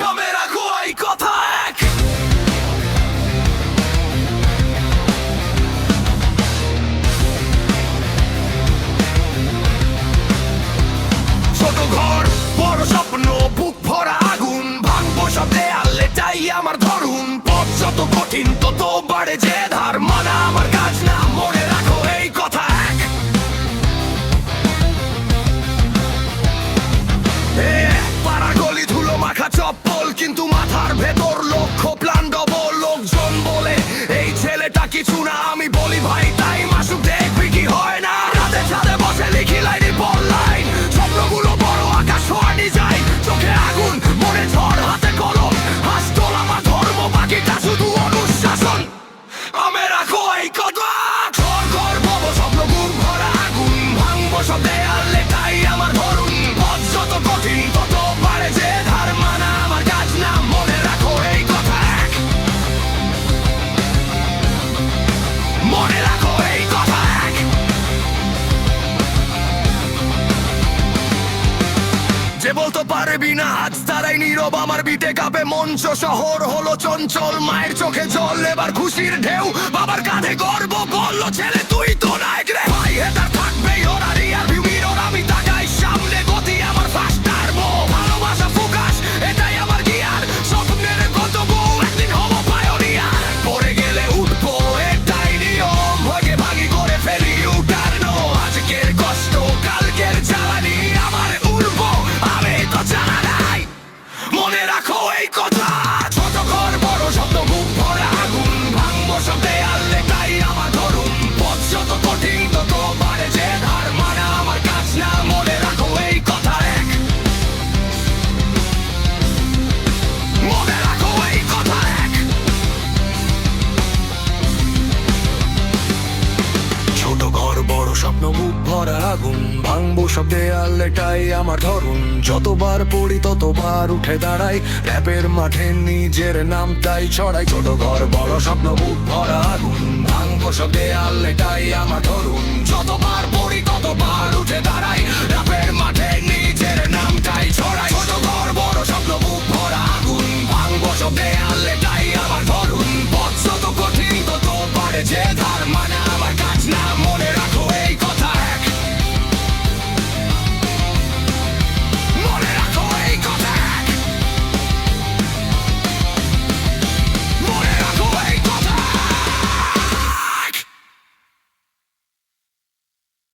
মনে ভেতর যে বলতো, পারবি না। আজ তারাই নীরব, আমার বিটে কাপে, মঞ্চ শহর হলো চঞ্চল, মায়ের চোখে জল, এবার খুশির ঢেউ, বাবার কাঁধে গর্ব, বলল, ছেলে, তুই তো নায়ক এই কথা। ছোট ঘর, বড় শব্দ বুক ভরা আগুন। ভাঙবো সব দেয়াল এটাই আমার ধরুন। পথ যত কঠিন, তত বাড়ে যে ধার। মানা আমার কাজ না, মনে রাখো এই কথা এক। মনে রাখো এই কথা এক। ছোট ঘর, বড় স্বপ্ন বুক ভরা আগুন। ভাঙবো সব দেয়াল আমার ধরুন। যতবার পড়ি ততবার উঠে দাঁড়াই। র্যাপের মাঠে নিজের নাম তাই ছড়াই। ছোট ঘর, বড় স্বপ্ন, বুক ভরা আগুন। ভাঙবো সব দেয়াল, এটাই আমার ধরুন। যতবার পড়ি, ততবার উঠে দাঁড়াই। র্যাপের মাঠে নিজের নামটাই ছড়াই। ছোট ঘর, বড় স্বপ্ন, বুক ভরা আগুন। ভাঙবো সব দেয়াল, এটাই আমার ধরুন। পথ যত কঠিন, তত পারে যে